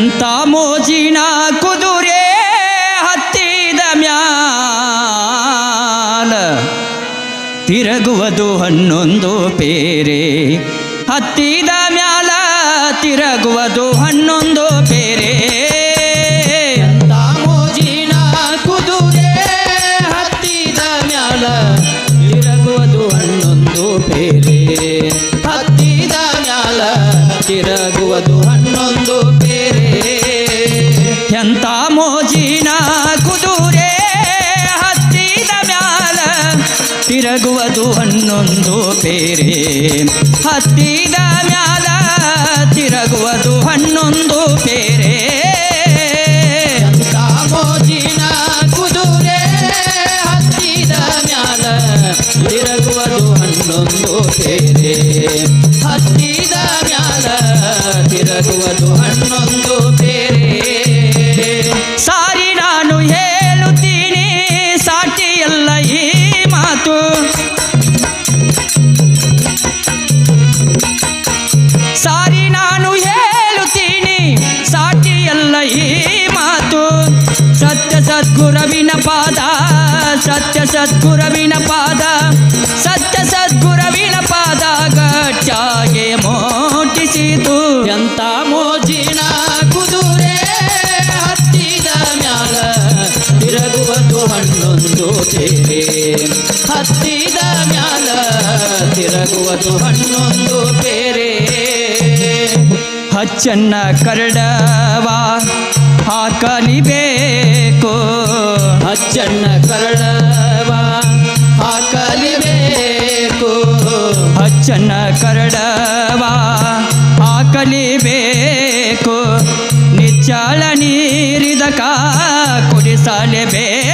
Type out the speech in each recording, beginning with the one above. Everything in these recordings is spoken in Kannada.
ಎಂತ ಮೋಜಿನ ಕುದುರೆ ಹತ್ತಿದ ಮ್ಯಾಲ? ತಿರುಗುವುದು ಹನ್ನೊಂದು ಪೇರೆ. ಹತ್ತಿದ ಮ್ಯಾಲ ತಿರುಗುವುದು ಹನ್ನೊಂದು ಪೇರೆ ಎಂತ ಮೋಜಿನ ಕುದುರೆ ಹತ್ತಿದ ಮ್ಯಾಲ ತಿರುಗುವುದು ಹನ್ನೊಂದು ಪೇರೆ. ಹತ್ತಿದ ಮ್ಯಾಲ ತಿರುಗುವುದು ಹನ್ನೊಂದು ಪೇರೆ. ಎಂತ ಮೋಜಿನ ಕುದುರೆ ಹತ್ತಿದ ಮ್ಯಾಲ ತಿರುಗುವುದು ಹನ್ನೊಂದು ಬೇರೆ ಹತ್ತಿದ ಮ್ಯಾಲ ತಿರುಗುವುದು ಹನ್ನೊಂದು ಸದ್ಗುರವಿನ ಪಾದ, ಸತ್ಯ ಸದ್ಗುರವಿನ ಪಾದ, ಸತ್ಯ ಸದ್ಗುರವಿನ ಪಾದ ಗಟ್ಟಾಗೆ ಮೋಟಿಸಿತು ಎಂತ ಮೋಜಿನ ಕುದುರೆ ಹತ್ತಿದ ಮ್ಯಾಲ ತಿರಗುವುದು ಹಣ್ಣೊಂದು ತೇರೆ. ಹತ್ತಿದ ಮ್ಯಾಲ ತಿರಗುವುದು ಹಣ್ಣೊಂದು ಬೇರೆ ಹಚ್ಚನ್ನ ಕರಡವ ಹಾಕಲಿಬೇಕು. ಅಚ್ಚಣ್ಣ ಕರಡವ ಹಾಕಲಿಬೇಕು. ಅಚ್ಚನ್ನ ಕರಡವ ಹಾಕಲಿಬೇಕು. ನಿಚ್ಚಳ ಕಾ ಕುಡಿಸಲೇಬೇಕು.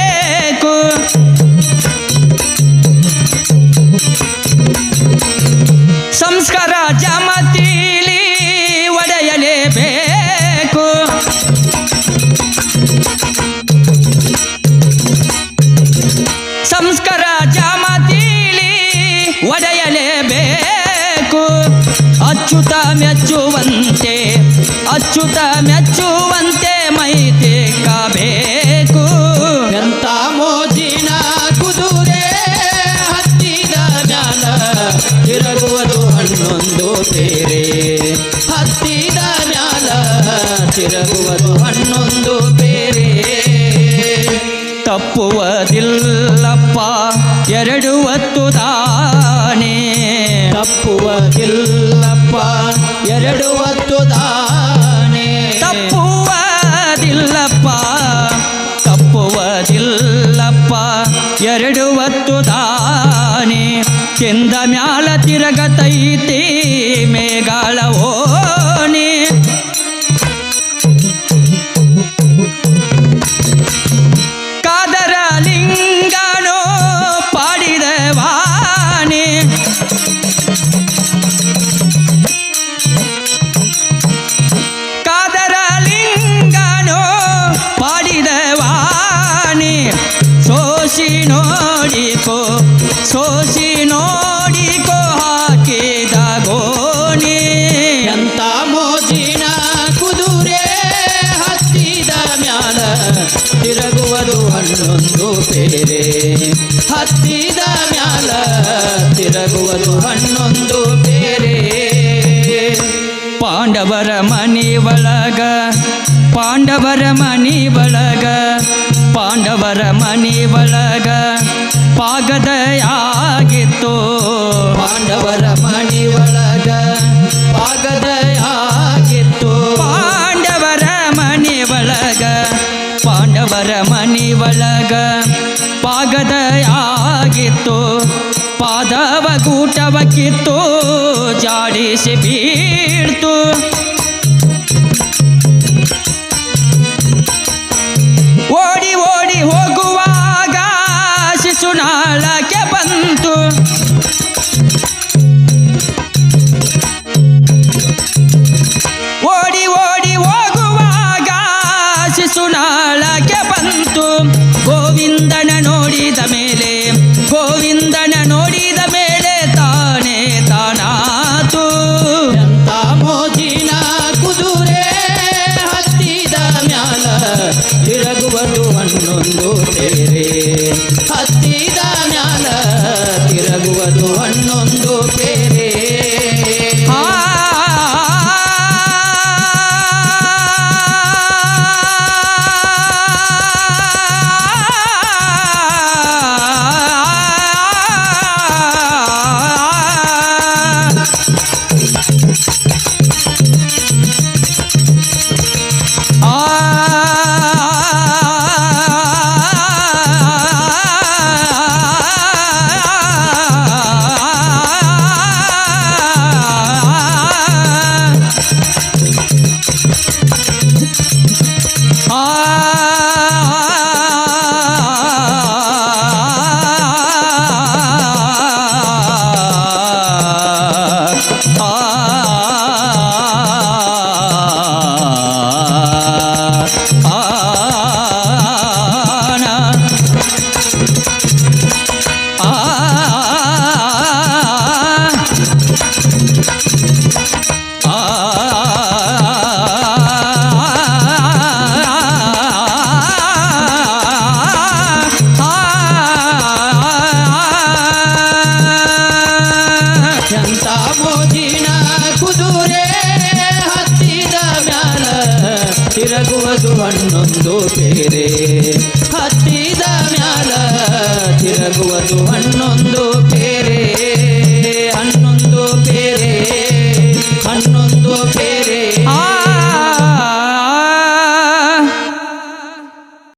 ಮೆಚ್ಚುವಂತೆ ಅಚ್ಚುತ ಮೆಚ್ಚುವಂತೆ ಮೈತೆ ಕಬೇಕು. ಎಂತ ಮೋಜಿನ ಕುದುರೆ ಹತ್ತಿದ ಮ್ಯಾಲ ತಿರುಗುವುದು ಹನ್ನೊಂದು ಬೇರೆ. ಹತ್ತಿದ ಮ್ಯಾಲ ತಿರುಗುವುದು ಹನ್ನೊಂದು ಬೇರೆ. ತಪ್ಪುವುದಿಲ್ಲಪ್ಪ ಎರಡು ಹೊತ್ತು ತಾನೇ. ತಪ್ಪುವುದಿಲ್ಲಪ್ಪ. ಎರಡು ಹೊತ್ತು ದಾನೆ ತಪ್ಪುವುದಿಲ್ಲಪ್ಪ ತಪ್ಪುವುದಿಲ್ಲಪ್ಪ ಎರಡು ಹೊತ್ತು ತಾನೆ. ಕೆಂದ ಮ್ಯಾಲ ಹತ್ತಿದ ಮ್ಯಾಲ ತಿರುಗುವುದು ಹನ್ನೊಂದು ಬೇರೆ. ಪಾಂಡವರ ಮನಿ ಒಳಗ, ಪಾಂಡವರ ಮನಿ ಒಳಗ, ಪಾಂಡವರ ಮನಿ ಒಳಗ ಪಾಗದಯಾಗಿತ್ತು. ಪಾಂಡವರ ಪಾದವ ಗೂಟವ ಕಿತ್ತು ಜಾಡಿಸಿ ಬೀಳ್ತು দোহান নন্দ পেরে ತಿರುಗುವುದು ಹನ್ನೊಂದು ಬೇರೆ